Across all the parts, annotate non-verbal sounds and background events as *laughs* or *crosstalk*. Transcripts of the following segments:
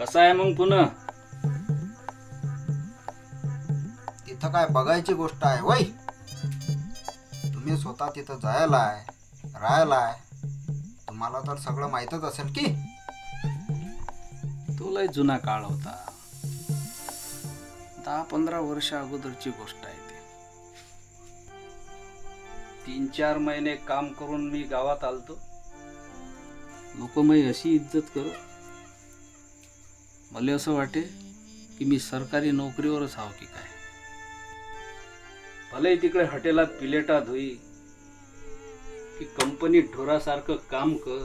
कसा आहे मग पुन्हा? तिथं काय बघायची गोष्ट आहे वय तुम्ही स्वतः तिथं जायला आहे राहायला आहे तुम्हाला तर सगळं माहीतच असेल की? तो लय जुना काळ होता. दहा पंधरा वर्ष अगोदरची गोष्ट आहे ती. तीन चार महिने काम करून मी गावात आलतो. लोक मी अशी इज्जत करू मला असं वाटे की मी सरकारी नोकरीवरच हाव की काय? भले तिकडे हॉटेलात पिलेटा धुई की कंपनी ढोरासारखं काम कर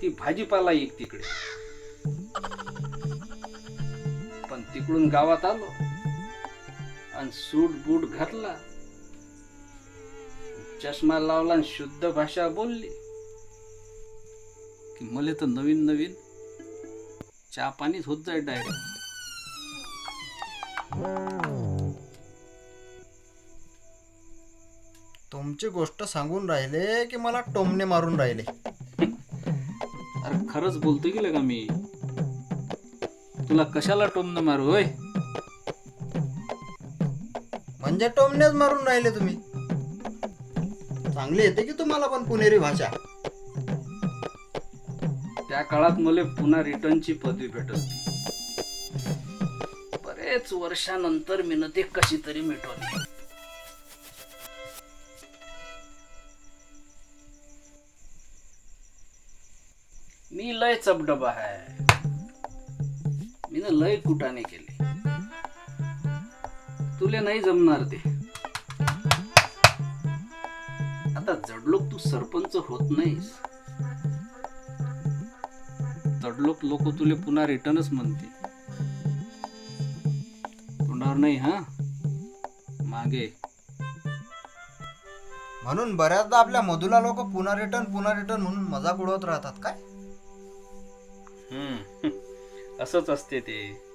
की भाजीपाला एक तिकडे. पण तिकडून गावात आलो आणि सूट बूट घातला चष्मा लावला आणि शुद्ध भाषा बोलली. की मला तर नवीन नवीन चहा पाणीच होत जाय डायरेक्ट तुमची गोष्ट सांगून राहिले की मला टोमणे मारून राहिले? अरे खरंच बोलतो गेलं का मी. तुला कशाला टोमनं मारू होय? म्हणजे टोमणेच मारून राहिले तुम्ही. चांगली येते की तुम्हाला पण पुणेरी भाषा? त्या काळात मला पुन्हा रिटर्नची पदवी भेटत बरेच वर्षानंतर मी ते कशी तरी मिटवली. मी लय चपडबा आहे मी ना लय कुटाने केले. तुले नाही जमणार ते. आता जडलोक तू सरपंच होत नाहीस. तडलोक लोक तुले पुन्हा रिटर्नच म्हणते तोंडावर नाही हा? मागे. म्हणून बऱ्याचदा आपल्या मधुला लोक पुन्हा रिटर्न पुन्हा रिटर्न म्हणून मजाक उडवत राहतात काय? हम्म. *laughs* असंच असते ते.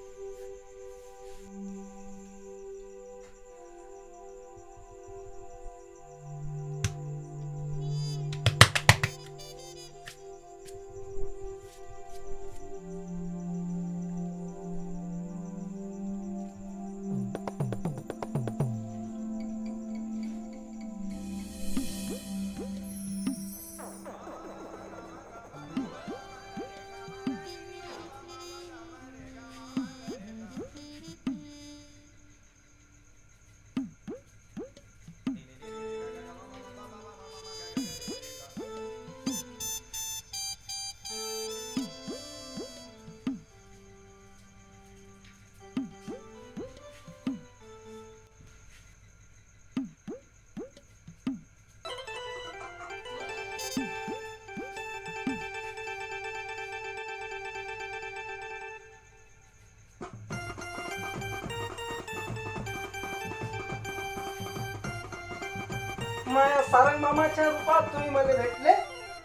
माझ्या सारंग मामाच्या रूपात तुम्ही मला भेटले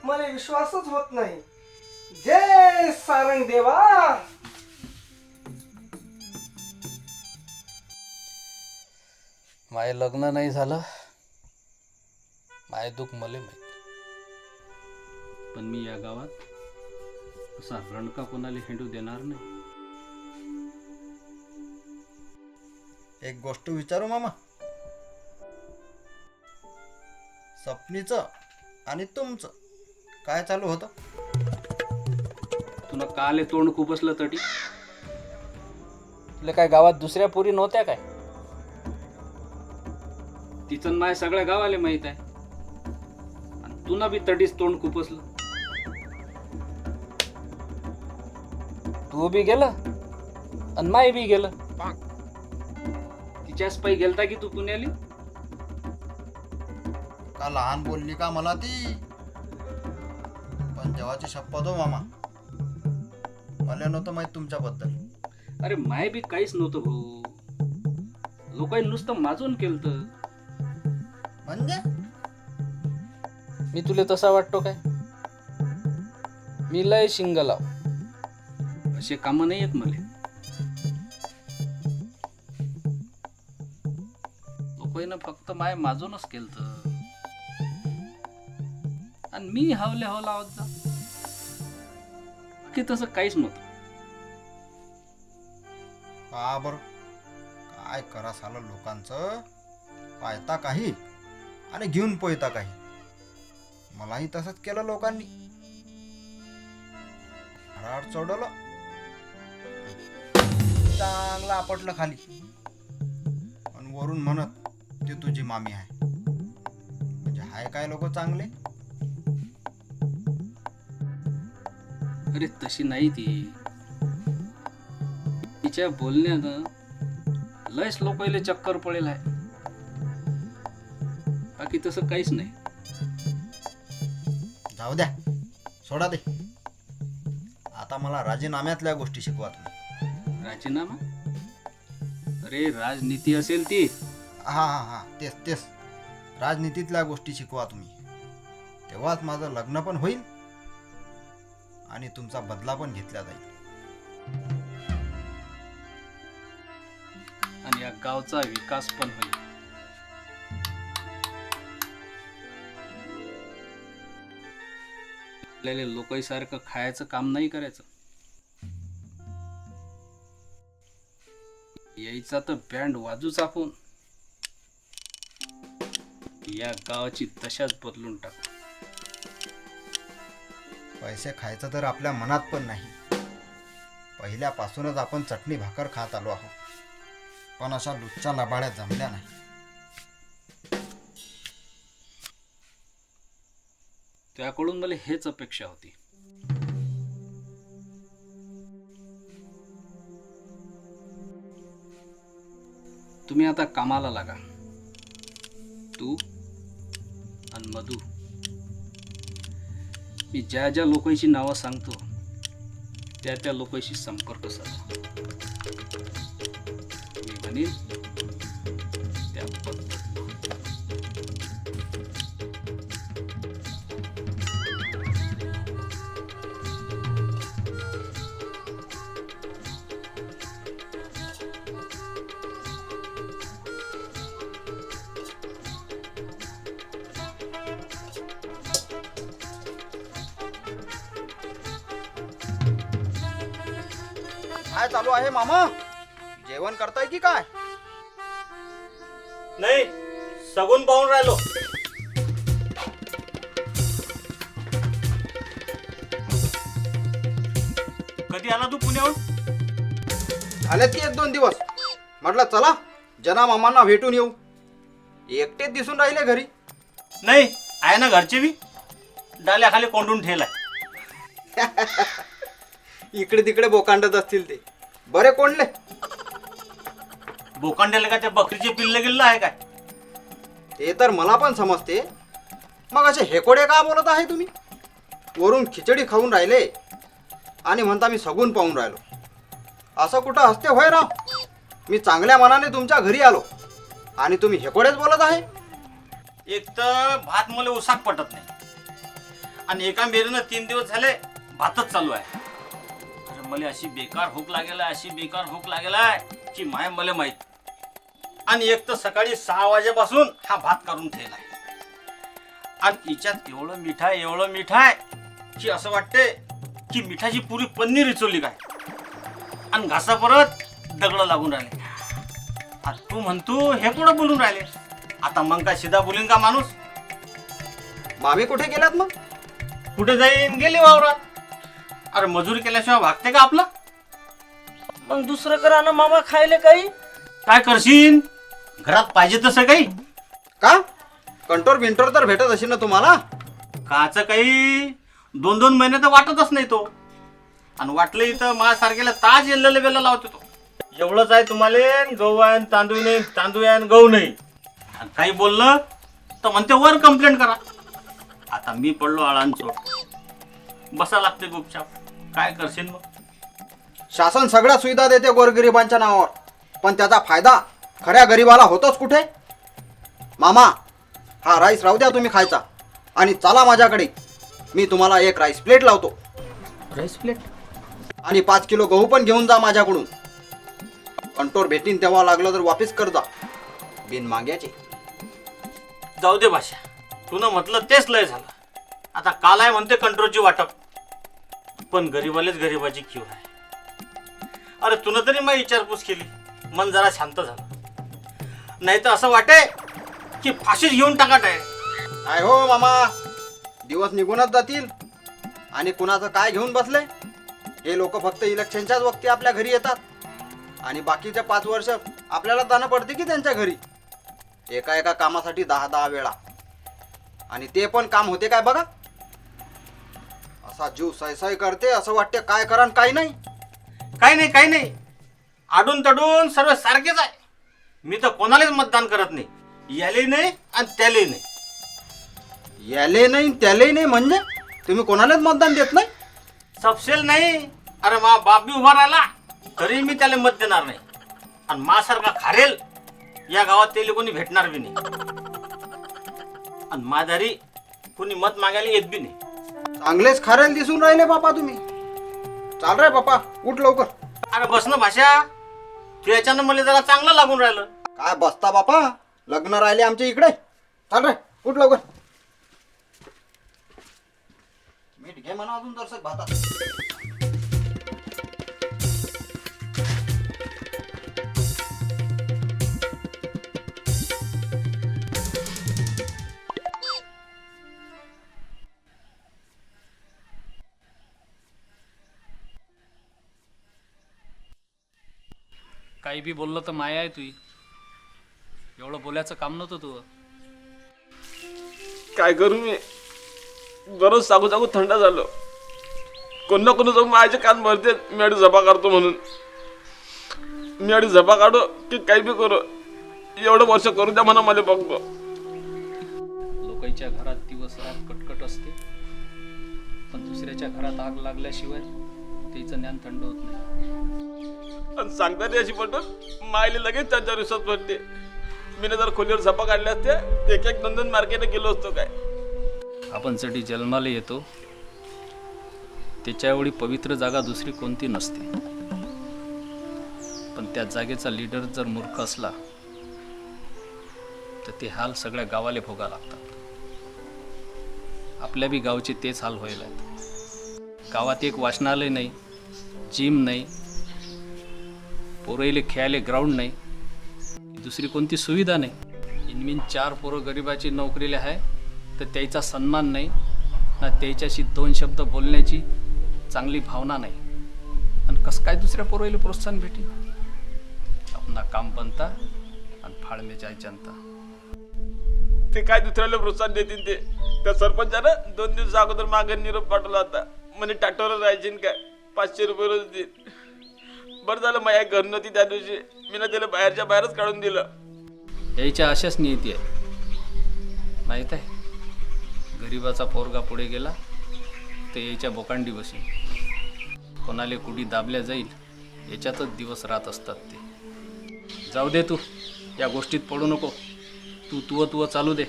मला विश्वासच होत नाही. जय सारंग देवा माय लग्न नाही झालं माय दुःख मले माहीत पण मी या गावात असा रणका कोणाला हिंडू देणार नाही. एक गोष्ट विचारू मामा? सपनीचं आणि तुमचं. काय चालू होतं? तुला काले तोंड खूप असलं तटी तुला काय गावात दुसऱ्या पोरी नव्हत्या काय? तिचं माय सगळ्या गावाला माहीत आहे. आणि तुला बी तटीच तोंड खूप असलं. तू बी गेलं आणि माय बी गेलं. तिच्याच पायी गेलता की तू पुण्याली? का लहान बोलली का मला ती? पण जेव्हाची शपथ हो मामा. मला नव्हतं माहीत तुमच्याबद्दल. अरे माय बी काहीच नव्हतं भाऊ. लोकांनी नुसतं माजून केलं म्हणजे? मी तुला तसा वाटतो काय? मी लय शिंग लाव असे काम नाही येत मला. लोकांना फक्त माय माजूनच केलं आणि मी हावले हाव लावत जा. की तसं काहीच नव्हतं. का बर? काय करा सालं लोकांचं? पायता काही आणि घेऊन पोयता काही. मलाही तसंच केलं लोकांनी. राड चढवलं चांगलं आपटलं खाली. आणि वरून म्हणत ते तुझी मामी आहे. म्हणजे हाय काय लोक चांगले? अरे तशी नाही ती. तिच्या बोलण्यानं लयच लोकायले चक्कर पडेल आहे. बाकी तसं काहीच नाही. जाऊ द्या. सोडा दे आता मला राजीनाम्यातल्या गोष्टी शिकवा तुम्ही. राजीनामा? अरे राजनीती असेल ती. हा हा हा. तेच तेच. राजनीतीतल्या गोष्टी शिकवा तुम्ही. तेव्हाच माझं लग्न पण होईल. आणि तुमचा बदला पण घेतला जाईल. आणि या गावचा विकास पण होईल. आपल्याला लोकांसारखं खायचं काम नाही करायचं. यायचा तर बँड वाजूच आपण या गावाची तशाच बदलून टाकू. पैसे खायचं तर आपल्या मनात पण नाही. पहिल्यापासूनच आपण चटणी भाकर खात आलो आहोत. पण अशा लुच्च्या लबाड्या जमल्या नाही. त्याकडून मला हेच अपेक्षा होती. तुम्ही आता कामाला लागा. तू आणि मधू. मी ज्या ज्या लोकांची नावं सांगतो त्या त्या लोकांशी संपर्क साधतो. मी म्हणेन त्या काय चालू आहे मामा? जेवण करताय की काय? नाही सगून पाहून राहिलो. कधी आला तू पुण्याहून? आलेत की एक दोन दिवस. म्हटलं चला जना मामांना भेटून येऊ. एकटेच दिसून राहिले घरी. नाही आहे ना घरचे बी? डाल्याखाली कोंडून ठेलाय. *laughs* इकडे तिकडे बोकांडत असतील ते. बरे कोणले बोकांड्याला का त्या बकरीचे पिल्ल गेलं आहे काय? ते तर मला पण समजते. मग असे हेकोडे का बोलत आहे तुम्ही? वरून खिचडी खाऊन राहिले आणि म्हणता मी सगून पाहून राहिलो. असं कुठं हसते होय राव? मी चांगल्या मनाने तुमच्या घरी आलो आणि तुम्ही हेकोडेच बोलत आहे? एक तर भात मला उसाक पटत नाही. आणि एका मेरीनं तीन दिवस झाले भातच चालू आहे. मला अशी बेकार भूक लागेल अशी बेकार भूक लागेल की माय मला माहीत. आणि एक तर सकाळी सहा वाजेपासून हा भात करून ठेवलाय. आणि हिच्यात एवढं मिठ आहे एवढं मिठ आहे की असं वाटते की मिठाची पुरी पन्नीर इचवली काय? आणि घासा परत दगड लागून राहिले. आता तू म्हणतो हे कुठं बोलून राहिले? आता मग काय सीधा बोलीन का माणूस? मामी कुठे गेल्यात मग? कुठे जाईन? गेली वावरात. अरे मजुरी केल्याशिवाय भागते का आपलं? मग दुसरं करा ना मामा खायला काही. काय करशील? घरात पाहिजे तसं काही? का? कंटोर बिंटोर तर भेटत असेल ना तुम्हाला? काचं काही? दोन दोन महिने तर वाटतच नाही तो. आणि वाटलं इथं माझ्यासारख्याला ताज येल्लेलं वेळेला लावतो तो. एवढंच आहे तुम्हाला गहू आहे आणि तांदूळ नाही तांदूळ आहे आणि गहू नाही. आणि काही बोललं तर म्हणते वर कंप्लेंट करा. आता मी पडलो आळान चोट बसा लागते गुपचाप. काय करशील मग? शासन सगळ्या सुविधा देते गोरगरिबांच्या नावावर. पण त्याचा फायदा खऱ्या गरिबाला होतोच कुठे? मामा हा राईस राहू द्या तुम्ही खायचा. आणि चला माझ्याकडे. मी तुम्हाला एक राईस प्लेट लावतो. Rice plate? आणि पाच किलो गहू पण घेऊन जा माझ्याकडून. कंटोर भेटीन तेव्हा लागलं तर वापिस कर जा. बिन माग्याचे. जाऊ दे भाषा तुनं म्हटलं तेच लय झालं. आता काल आहे म्हणते कंट्रोलची वाटप. पण गरीबालेच गरीबाची क्यू आहे. अरे तुला तरी माझी विचारपूस केली. मन जरा शांत झालं. नाही तर असं वाटे की फाशीच घेऊन टाका आहे काय हो मामा. दिवस निघूनच जातील. आणि कुणाचं काय घेऊन बसले? हे लोक फक्त इलेक्शनच्याच वक्ती आपल्या घरी येतात. आणि बाकीचे पाच वर्ष आपल्याला जाणं पडते की त्यांच्या घरी? एका एका कामासाठी दहा दहा वेळा. आणि ते पण काम होते काय बघा? असा जीव सैसै करते असं वाटते काय करा आणि काय नाही. काही नाही काही नाही. आडून तडून सर्व सारखेच आहे. मी तर कोणालाच मतदान करत नाही. याले नाही आणि त्याले नाही. याले नाही त्याले नाही म्हणजे? तुम्ही कोणालाच मतदान देत नाही? सबसेल नाही. अरे मा बाप बी उभा राहिला. तरी मी त्याला मत देणार नाही. आणि मासारखा खारेल. या गावात त्याला कोणी भेटणार बी नाही. आणि माधारी कोणी मत मागायला येत बी नाही. चांगलेच खारेल दिसून राहिले बापा तुम्ही. चाल रे बापा उठ लवकर. अरे बस ना भाषा. तू याच्यानं मला जरा चांगलं लागून राहिलं. काय बसता बापा? लग्न राहिले आमच्या इकडे. चाल रे उठ लवकर. मीठ घे म्हणा अजून दर्शक भातात. काही बी बोललं तर माया आहे तुही एवढं बोलायचं काम नव्हतं तू काय करू मी? दररोज सांगू सांगू थंड झालो. कोण ना कोण जाऊन माझे कान भरते मी आणि झपा काढतो म्हणून. मी आणि झपा काढो की काही बी करू. एवढं वर्ष करू द्या म्हणा मला बघतो लोकांच्या घरात दिवस रात कटकट असते. पण दुसऱ्याच्या घरात आग लागल्याशिवाय त्याचं ज्ञान थंड होत नाही. आणि सांगताना अशी पटून मायले लगेच चार चार दिवसात पडते मी जर खोलीवर झपा काढल्या असते एक एक नंदन दोन मार्केटने गेलो असतो काय? आपण जडी जन्माला येतो. त्याच्या एवढी पवित्र जागा दुसरी कोणती नसते. पण त्या जागेचा लीडर जर मूर्ख असला तर ते हाल सगळ्या गावाला भोगा लागतात. आपल्या बी गावचे तेच हाल व्हायला आहेत गावात एक वाचनालय नाही जिम नाही पोरईले खेळायला ग्राउंड नाही. दुसरी कोणती सुविधा नाही. इनमिन चार पोरं गरिबाची नोकरीला आहे तर त्याचा सन्मान नाही ना त्याच्याशी दोन शब्द बोलण्याची चांगली भावना नाही. आणि कसं काय दुसऱ्या पोराला प्रोत्साहन भेटेल आपला काम बनता आणि फाळमे जाय जनता. ते काय दुसऱ्याला प्रोत्साहन देतील ते? त्या सरपंचानं दोन दिवस अगोदर मागे निरोप पाठवला होता. म्हणे ट्रॅक्टरवर राहायचे काय? पाचशे रुपये रोज देईल बरं झालं माझ्या घर नव्हती त्या दिवशी मी ना त्याला बाहेरच्या बाहेरच काढून दिलं. यायच्या अशाच नियती आहे. माहीत आहे? गरिबाचा पोरगा पुढे गेला तर यायच्या बोकांडी बसून कोणाले कुडी दाबल्या जाईल याच्यातच दिवस रात असतात ते. जाऊ दे तू या गोष्टीत पडू नको. तू तुव तुव चालू दे.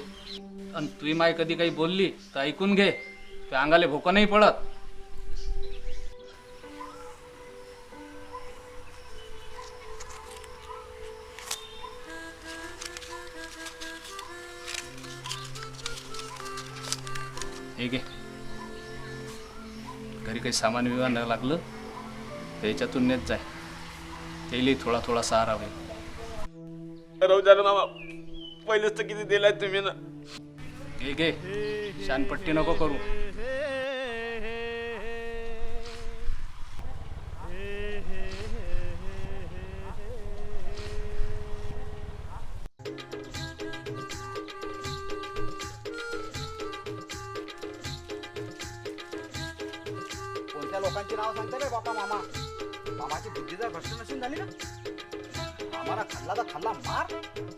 आणि तुही माय कधी काही बोलली तर ऐकून घे. त्या अंगाले भोकं नाही पडत. हे घे. घरी काही सामान विमान नाही लागलं तर याच्यातून नेत जाय. त्याला थोडा थोडा सहारा होईल राहू मामा. पहिलेच तर किती दिलाय तुम्ही ना. घे घे. शानपट्टी नको करू. कोणत्या नाव सांगता रे बापा मामा? मामाची बुद्धी जर भ्रष्ट नसून झाली ना? मामाला खाल्ला तर खाल्ला मार.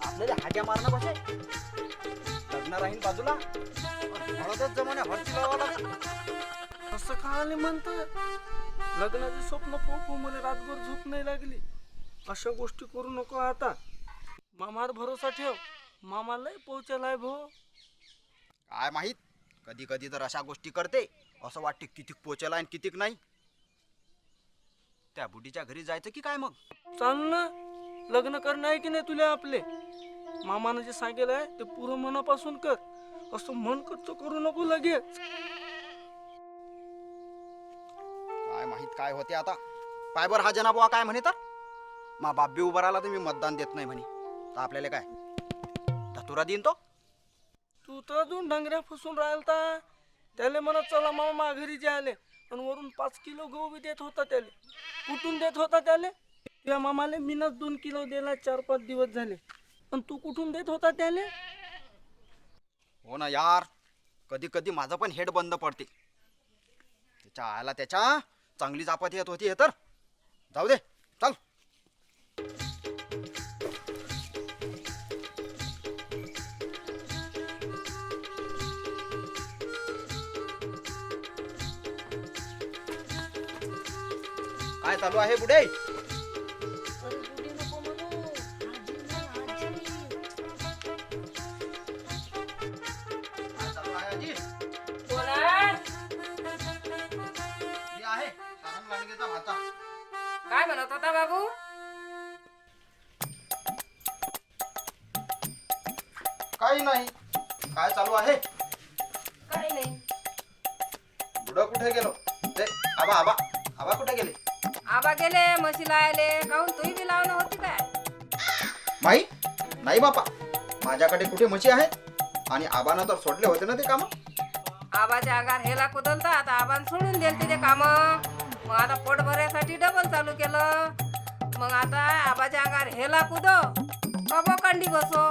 आपल्याला हाट्या मारणं बसे लग्न राहीन बाजूला. हळदच जमाने हळदी लावा लागेल. असं खायला म्हणत? लग्नाचे स्वप्न पोपू मला रातभर झोप नाही लागली. अशा गोष्टी करू नको आता. मामावर भरोसा ठेव. मामालाही पोहोचलाय भो. काय माहीत? कधी कधी तर अशा गोष्टी करते. असं वाटते कितीक पोचेला आणि कितीक नाही. त्या बुढीच्या घरी जायचं की काय मग? चाल ना. लग्न करणं आहे की नाही तुला आपले? मामानं जे सांगेल आहे ते पुरं मनापासून कर. असं मन कच्च करू नको लगेच. माहीत काय होते आता? पायबर हा जनाबुवा काय म्हणे तर? मा बाप बी उभा राहिला तर मी मतदान देत नाही म्हणे. तर आपल्याला काय? धतुरा देईन तो? तू तर अजून डंगऱ्या फसून राहिलता. त्याले म्हणत चला मामा घरी जे आले. पण वरून पाच किलो गहू बी देत होता त्याले. कुठून देत होता त्याले? तुझ्या मामाले मीनच दोन किलो दिला चार पाच दिवस झाले. पण तू कुठून देत होता त्याले? हो ना यार. कधी कधी माझं पण हेड बंद पडते. त्याच्या आयला त्याच्या चांगलीच आपत येत होती हे तर. जाऊ दे चल. काय चालू आहे बुडे म्हशी आहेत. आणि आबानं तर सोडले होते ना ते काम. आबाच्या अंगार हेला कुदलता आता आबान सोडून दिल ते काम. मग आता पोट भरायसाठी डबल चालू केलं. मग आता आबाच्या अंगार हेला कुदो. कांडी बसो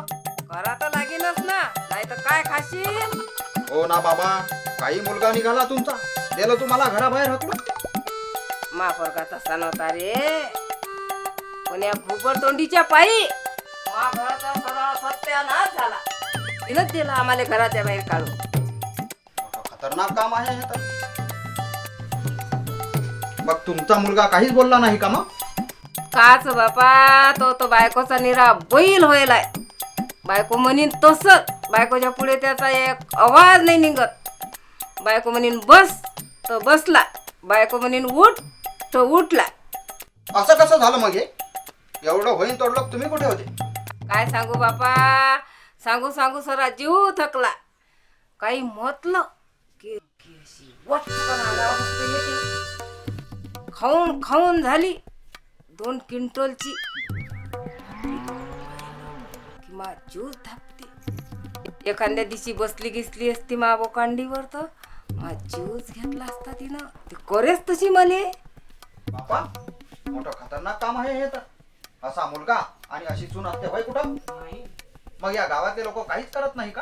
करा तर लागेलच ना. नाही तर काय खाशील हो ना बाबा. काही मुलगा निघाला तुमचा. दिलं तुम्हाला घराबाहेर हकलून मा पोरगा तसा नव्हता रे. कोण्या भूपर तोंडीच्या पायी मा घराचा सत्यानाश झाला. तिनंच दिला आम्हाला घराच्या बाहेर काढून. खतरनाक काम आहे हे तर. मग तुमचा मुलगा काहीच बोलला नाही का मग? काच बापा तो तो बायकोचा निरा बैल होईलाय बायको म्हणीन तसंच. बायकोच्या पुढे त्याचा एक आवाज नाही निघत. बायको म्हणीन बस. तो बसला. बायको म्हणीन उठ. तो उठला. असं कसं झालं मग हे? एवढं होईन तोडलं तुम्ही कुठे होते? काय सांगू बापा? सांगू सांगू सरा जीव थकला. काही म्हटलं की की अशी वटकन अंगावर नुसतं येते. खाऊन खाऊन झाली. दोन क्विंटलची. की मा जीव धापते एखाद्या दिवशी बसली गिसली असती मा बोकांडीवर तर मा जीवच घेतला असता तिनं. ती करेच तशी मले. बापा मोठं खतरनाक काम आहे हे तर. असा मुलगा आणि अशी सून असते होय कुठं? मग या गावातले लोक काहीच करत नाही का?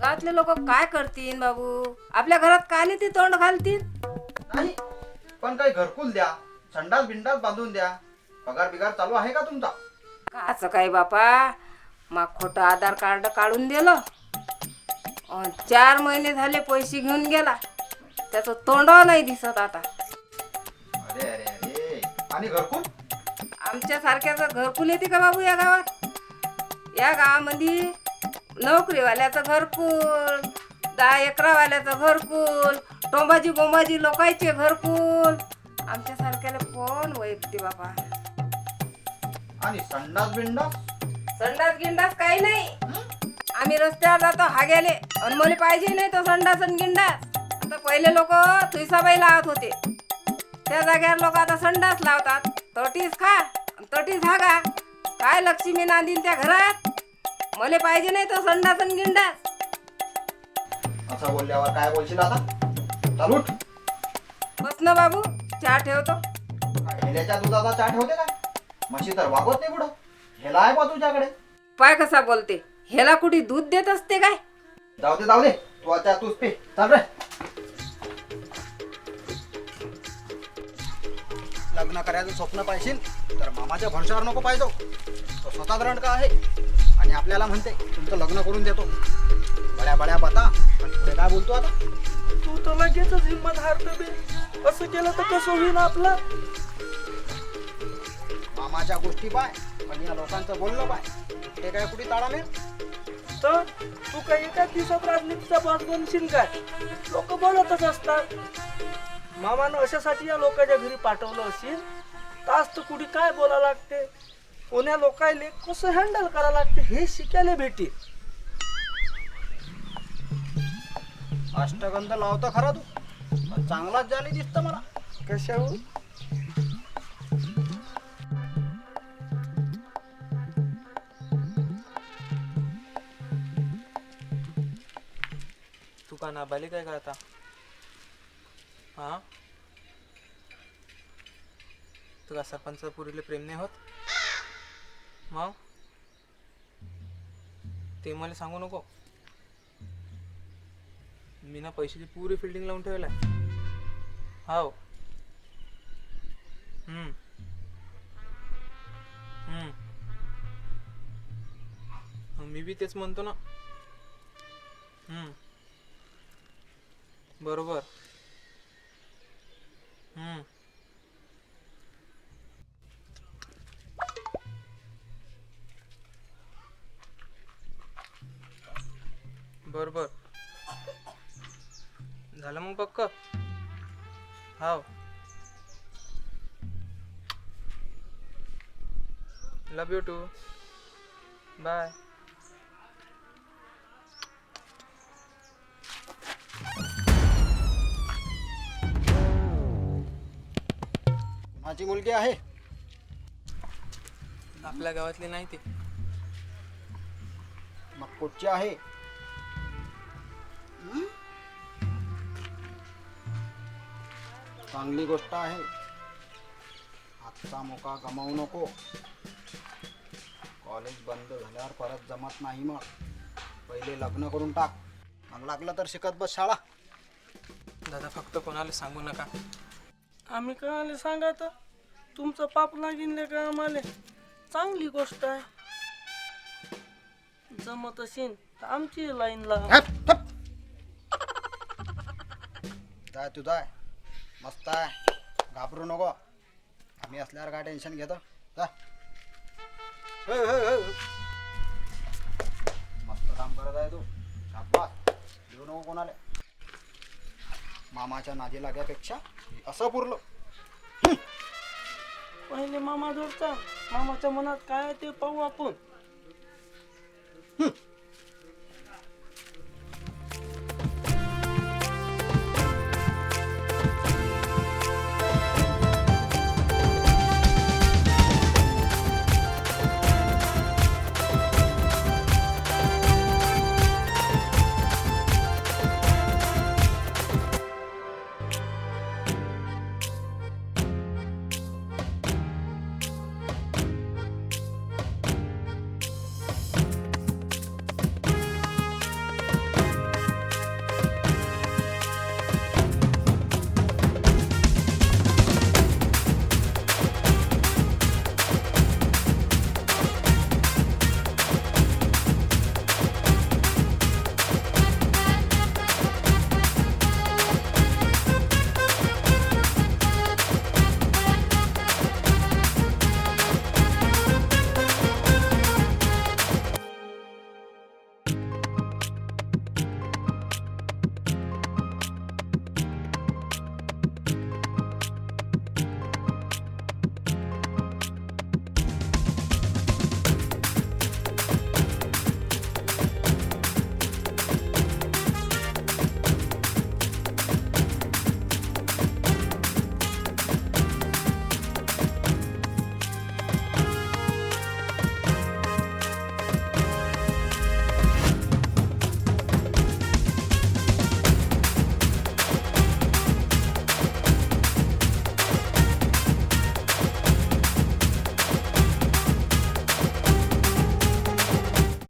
गावातले लोक काय करतील बाबू? आपल्या घरात काले ते तोंड घालतील? नाही. पण काही घरकुल द्या संडास बिंडास बांधून द्या. पगार बिगार चालू आहे का तुमचा? काच काय बापा? मा खोटं आधार कार्ड काढून दिलं. अन चार महिने झाले पैसे घेऊन गेला. त्याचं तोंड नाही दिसत आता. अरे अरे अरे. आणि घरकुल? आमच्या सारख्याचं घरकुल येते का बाबू या गावात? या गावामध्ये नोकरीवाल्याचं घरकुल दहा एकरावाल्याचं घरकुल टोंबाजी बोंबाजी लोकांचे घरकुल. आमच्या सारख्याला कोण वैयक्ती बापा आणि संडास बिंडास? संडास गिंडास काही नाही. आम्ही रस्त्यावर जातो हाग्याले. आणि मला पाहिजे नाही तो संडास आणि गिंडास. आता पहिले लोक तुळसाबाई लावत होते. त्या जाग्यावर लोक आता संडास लावतात. तटीस खा तटीस हागा. काय लक्ष्मी नांदीन त्या घरात? मला पाहिजे नाही तो संडास आणि गिंडास असं बोलल्यावर काय बोलशील आता? चालू उठ. बस ना बाबू चहा ठेवतो. काय दुधाचा चहा ठेवते काय? म्हशी तर वागवत नाही पुढं. हेला आहे बा तुझ्याकडे. पाय कसा बोलते? ह्याला कुठे दूध देत असते काय? जाऊ दे जाऊ दे. तू आता तूच पे. चाल रे. लग्न करायचं स्वप्न पाहिजे तर मामाच्या भरशावर नको पाहिजे तो स्वतः रण का आहे. आणि आपल्याला म्हणते तुमचं लग्न करून देतो. बड्या बड्या बता पण पुढे काय बोलतो आता? तू तर लगेचच हिंमत हारतो बे. असं केलं तर कसं होईल आपलं? मामाच्या गोष्टी पाय पण या लोकांचं बोलणं पाय. ते काय कुठे ताळा नाही तर तू काही एकाच दिवसात राजनीतीचा बॉस बनशील काय? लोक बोलतच असतात. मामानं अशासाठी या लोकांच्या घरी पाठवलं असेल तास तर कुठे काय बोला लागते? कोण्या लोकायले कसं हँडल करा लागते हे शिकायला भेटेल अष्टगंध लावतो खरा तू. पण चांगलाच झाली दिसतं मला. कशावर? तू का नाबालिक आहे का आता? हा. तुला सरपंच पुरीले प्रेम नाही होत. मग? ते मला सांगू नको. मी ना पैशाची पुरी फिल्डिंग लावून ठेवला हाव. हम्म. हम्म. मी बी तेच म्हणतो ना. हम्म. बरोबर. हम्म. बर झालं मग पक्क? हाव. लव यू टू बाय माझी मुलगी आहे. आपल्या गावातली नाही ते. मग कुठची आहे? हं? चांगली गोष्ट आहे. आजचा मोका गमावू नको. कॉलेज बंद झाल्यावर परत जमत नाही मग. पहिले लग्न करून टाक. मग लागलं तर शिकत बस शाळा. दादा फक्त कोणाला सांगू नका. आम्ही का आले सांगा आता? तुमचं पाप लागीन का आम्हाला? चांगली गोष्ट आहे. जमत असेल तर आमची लाईन लावा. हप, हप. जाय तू जाय. मस्त आहे. घाबरू नको. आम्ही असल्यावर काय टेन्शन घेतो? जा. हे, हे, हे. मस्त काम करत आहे तू. शाबास. देऊ नको कोणाला. मामाच्या नादी लाग्यापेक्षा हे असं पुरलं. पहिले मामा जोडचा. मामाच्या मनात काय आहे ते पाहू आपण.